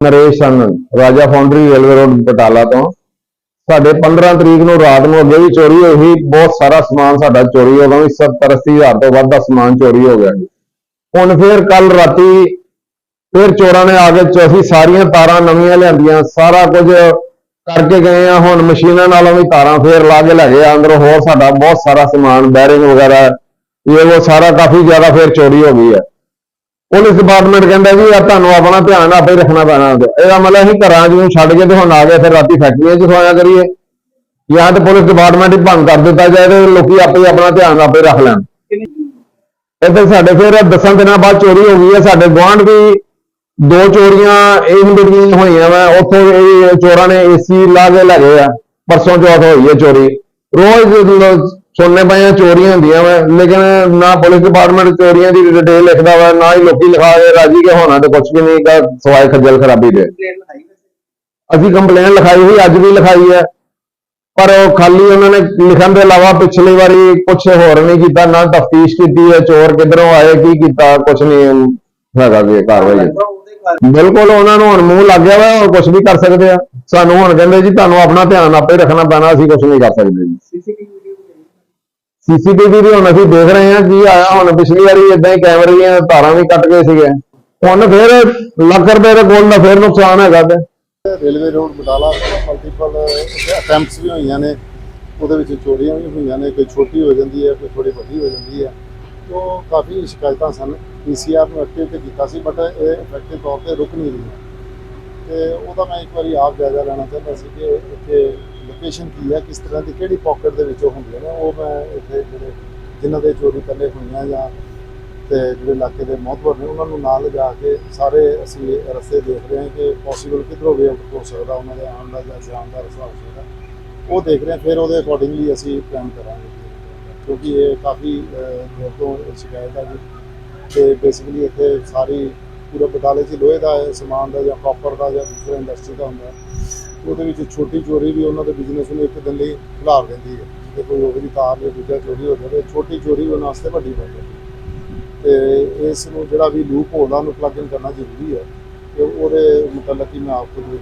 ਨਰੇਸ਼ ਆਨੰਦ ਰਾਜਾ foundry railway road, Batala ਤੋਂ। ਸਾਡੇ 15 ਤਰੀਕ ਨੂੰ ਰਾਤ ਨੂੰ ਅੱਗੇ ਵੀ ਚੋਰੀ ਹੋਈ ਸੀ, ਬਹੁਤ ਸਾਰਾ ਸਮਾਨ ਸਾਡਾ ਚੋਰੀ ਹੋ ਗਿਆ ਵੀ 70 80 ਹਜ਼ਾਰ ਤੋਂ ਵੱਧ ਦਾ ਸਮਾਨ ਚੋਰੀ ਹੋ ਗਿਆ ਜੀ। ਹੁਣ ਫਿਰ ਕੱਲ ਰਾਤੀ ਫਿਰ ਚੋਰਾਂ ਨੇ ਆ ਕੇ ਅਸੀਂ ਸਾਰੀਆਂ ਤਾਰਾਂ ਨਵੀਆਂ ਲਿਆਂਦੀਆਂ, ਸਾਰਾ ਕੁਝ ਕਰਕੇ ਗਏ ਆ, ਹੁਣ ਮਸ਼ੀਨਾਂ ਨਾਲੋਂ ਵੀ ਤਾਰਾਂ ਫੇਰ ਲਾ ਕੇ ਲੈ ਗਏ ਆ, ਅੰਦਰੋਂ ਹੋਰ ਸਾਡਾ ਬਹੁਤ ਸਾਰਾ ਸਮਾਨ, ਬੈਰਿੰਗ ਵਗੈਰਾ, ਇਹ ਉਹ ਸਾਰਾ ਕਾਫੀ ਜ਼ਿਆਦਾ ਫੇਰ ਚੋਰੀ ਹੋ ਗਈ ਹੈ ਪੁਲਿਸ ਡਿਪਾਰਟਮੈਂਟ ਕਹਿੰਦਾ ਜੀ ਆ ਤੁਹਾਨੂੰ ਆਪਣਾ ਧਿਆਨ ਆਪੇ ਰੱਖਣਾ ਪੈਣਾ ਇਹਦਾ ਮਤਲਬ ਅਸੀਂ ਘਰਾਂ ਜਿਹਨੂੰ ਛੱਡ ਕੇ ਤੇ ਹੁਣ ਆ ਗਏ, ਫਿਰ ਰਾਤੀ ਫੈਕਟਰੀਆਂ 'ਚ ਸੋਇਆ ਕਰੀਏ। ਜਾਂ ਤੇ ਪੁਲਿਸ ਡਿਪਾਰਟਮੈਂਟ ਹੀ ਭੰਗ ਕਰ ਦਿੱਤਾ ਜਾਏ ਤੇ ਲੋਕੀ ਆਪੇ ਆਪਣਾ ਧਿਆਨ ਆਪੇ ਰੱਖ ਲੈਣ। ਇੱਥੇ ਸਾਡੇ ਫਿਰ ਦਸਾਂ ਦਿਨਾਂ ਬਾਅਦ ਚੋਰੀ ਹੋ ਗਈ ਹੈ, ਸਾਡੇ ਗੁਆਂਢ ਵੀ ਦੋ ਚੋਰੀਆਂ ਇਹ ਜਿਹੜੀਆਂ ਹੋਈਆਂ ਵਾ, ਉੱਥੋਂ ਇਹ ਚੋਰਾਂ ਨੇ ਏਸੀ ਲਾ ਕੇ ਲੈ ਗਏ ਆ, ਪਰਸੋਂ ਚੌਥ ਹੋਈ ਹੈ ਚੋਰੀ। ਰੋਜ਼ ਸੁਣਨੇ ਪਏ ਚੋਰੀਆਂ ਹੁੰਦੀਆਂ ਵਾ, ਲੇਕਿਨ ਨਾ ਪੁਲਿਸ ਡਿਪਾਰਟਮੈਂਟ ਚੋਰੀਆਂ ਦੀ ਡਿਟੇਲ ਲਿਖਦਾ ਵਾ, ਨਾ ਹੀ ਲੋਕੀ ਲਿਖਾ ਕੇ ਰਾਜੀ ਕੇ ਹੋਣਾ ਤੇ ਕੁਝ ਵੀ ਨਹੀਂ ਗਾ ਸਵਾਏ ਖੱਜਲ ਖਰਾਬੀ ਦੇ। ਅਸੀਂ ਕੰਪਲੇਨ ਲਿਖਾਈ ਸੀ, ਅੱਜ ਵੀ ਲਿਖਾਈ ਹੈ ਪਰ ਉਹ ਖਾਲੀ ਉਹਨਾਂ ਨੇ ਲਿਖਣ ਦੇ ਇਲਾਵਾ ਪਿਛਲੀ ਵਾਰੀ ਕੁਝ ਹੋਰ ਨਹੀਂ ਕੀਤਾ, ਨਾ ਤਫਤੀਸ਼ ਕੀਤੀ ਹੈ ਚੋਰ ਕਿਧਰੋਂ ਆਏ, ਕੀ ਕੀਤਾ ਕੁਝ ਨਹੀਂ ਹੈਗਾ ਜੀ, ਕਾਰਵਾਈ। ਬਿਲਕੁਲ ਉਹਨਾਂ ਨੂੰ ਹੁਣ ਮੂੰਹ ਲੱਗ ਗਿਆ ਵਾ ਹੋਰ ਕੁਝ ਵੀ ਕਰ ਸਕਦੇ ਆ। ਸਾਨੂੰ ਹੁਣ ਕਹਿੰਦੇ ਜੀ, ਤੁਹਾਨੂੰ ਆਪਣਾ ਧਿਆਨ ਆਪੇ ਰੱਖਣਾ ਪੈਣਾ, ਅਸੀਂ ਕੁਝ ਨਹੀਂ ਕਰ ਸਕਦੇ ਜੀ। ਸੀਸੀਟੀਵੀ ਵੀ ਹੁਣ ਅਸੀਂ ਦੇਖ ਰਹੇ ਹਾਂ ਕੀ ਆਇਆ। ਹੁਣ ਪਿਛਲੀ ਵਾਰੀ ਇਦਾਂ ਹੀ ਕੈਮਰੇ ਦੀਆਂ ਤਾਰਾਂ ਵੀ ਕੱਟ ਗਏ ਸੀਗੇ। ਹੁਣ ਫਿਰ ਲੱਖ ਰੁਪਏ ਦੇ ਕੋਲ ਦਾ ਫਿਰ ਨੁਕਸਾਨ ਹੈਗਾ ਤੇ। Railway road Batala multiple attempts ਵੀ ਹੋਈਆਂ ਨੇ। ਉਹਦੇ ਵਿੱਚ ਚੋਰੀਆਂ ਵੀ ਹੋਈਆਂ ਨੇ। ਕੋਈ ਛੋਟੀ ਹੋ ਜਾਂਦੀ ਹੈ, ਕੋਈ ਥੋੜੀ ਵੱਡੀ ਹੋ ਜਾਂਦੀ ਹੈ। ਉਹ ਕਾਫੀ ਸ਼ਿਕਾਇਤਾਂ ਸਨ। ਪੀਸੀਆਰ ਨੂੰ ਐਕਟਿਵ ਤੇ ਕੀਤਾ ਸੀ ਬਟ ਇਹ ਇਫੈਕਟਿਵ ਤੌਰ ਤੇ ਰੁਕ ਨਹੀਂ ਰਹੀ ਤੇ ਉਹਦਾ ਮੈਂ ਇੱਕ ਵਾਰੀ ਆਪ ਜਾਇਜ਼ਾ ਲੈਣਾ ਚਾਹੁੰਦਾ ਸੀ ਕਿ ਇੱਥੇ ਲੋਕੇਸ਼ਨ ਕੀ ਹੈ ਕਿਸ ਤਰ੍ਹਾਂ ਦੀ ਕਿਹੜੀ ਪਾਕਟ ਦੇ ਵਿੱਚੋਂ ਹੁੰਦੀਆਂ ਨੇ ਉਹ ਮੈਂ ਇੱਥੇ ਜਿਹੜੇ ਜਿਨ੍ਹਾਂ ਦੇ ਚੋਰੀ ਪਹਿਲੇ ਹੋਈਆਂ ਜਾਂ ਤੇ ਜਿਹੜੇ ਇਲਾਕੇ ਦੇ ਮਹੱਤਵ ਨੇ ਉਹਨਾਂ ਨੂੰ ਨਾਲ ਜਾ ਕੇ ਸਾਰੇ ਅਸੀਂ ਰਸਤੇ ਦੇਖ ਰਹੇ ਹਾਂ ਕਿ ਪੋਸੀਬਲ ਕਿੱਧਰੋਂ ਵੇ ਆਊਟ ਹੋ ਸਕਦਾ ਉਹਨਾਂ ਦੇ ਆਉਣ ਦਾ ਜਾਂ ਜਾਣ ਦਾ ਰਸਤਾ ਹੋ ਸਕਦਾ। ਉਹ ਦੇਖ ਰਹੇ ਹਾਂ ਫਿਰ ਉਹਦੇ ਅਕੋਰਡਿੰਗਲੀ ਅਸੀਂ ਪਲਾਨ ਕਰਾਂਗੇ। ਕਿਉਂਕਿ ਇਹ ਕਾਫੀ ਅਹ, ਦੇਰ ਤੋਂ ਸ਼ਿਕਾਇਤ ਹੈ ਜੀ। ਤੇ ਬੇਸਿਕਲੀ ਇੱਥੇ ਸਾਰੀ ਪੂਰਾ ਬਟਾਲੇ 'ਚ ਲੋਹੇ ਦਾ ਸਮਾਨ ਦਾ ਜਾਂ ਕਾਪਰ ਦਾ ਜਾਂ ਦੂਸਰੇ ਇੰਡਸਟਰੀ ਦਾ ਹੁੰਦਾ। ਉਹਦੇ ਵਿੱਚ ਛੋਟੀ ਚੋਰੀ ਵੀ ਉਹਨਾਂ ਦੇ ਬਿਜ਼ਨਸ ਨੂੰ ਇੱਕ ਦਿਨ ਲਈ ਖਿਲਾਰ ਦਿੰਦੀ ਹੈ। ਜੇ ਕੋਈ ਉਹ ਦੀ ਤਾਰ ਜਾਂ ਦੂਜਾ ਚੋਰੀ ਹੋ ਜਾਵੇ, ਛੋਟੀ ਚੋਰੀ ਉਹਨਾਂ ਵਾਸਤੇ ਵੱਡੀ ਬਣ ਜਾਂਦੀ ਹੈ। ਤੇ ਇਸ ਨੂੰ ਜਿਹੜਾ ਵੀ ਲੂਪ ਹੋਲ ਆ, ਉਹਨੂੰ ਪਲੱਗ ਇਨ ਕਰਨਾ ਜ਼ਰੂਰੀ ਹੈ। ਤੇ ਉਹਦੇ ਮੁਤਲਕ ਹੀ ਮੈਂ ਆਪ ਨੂੰ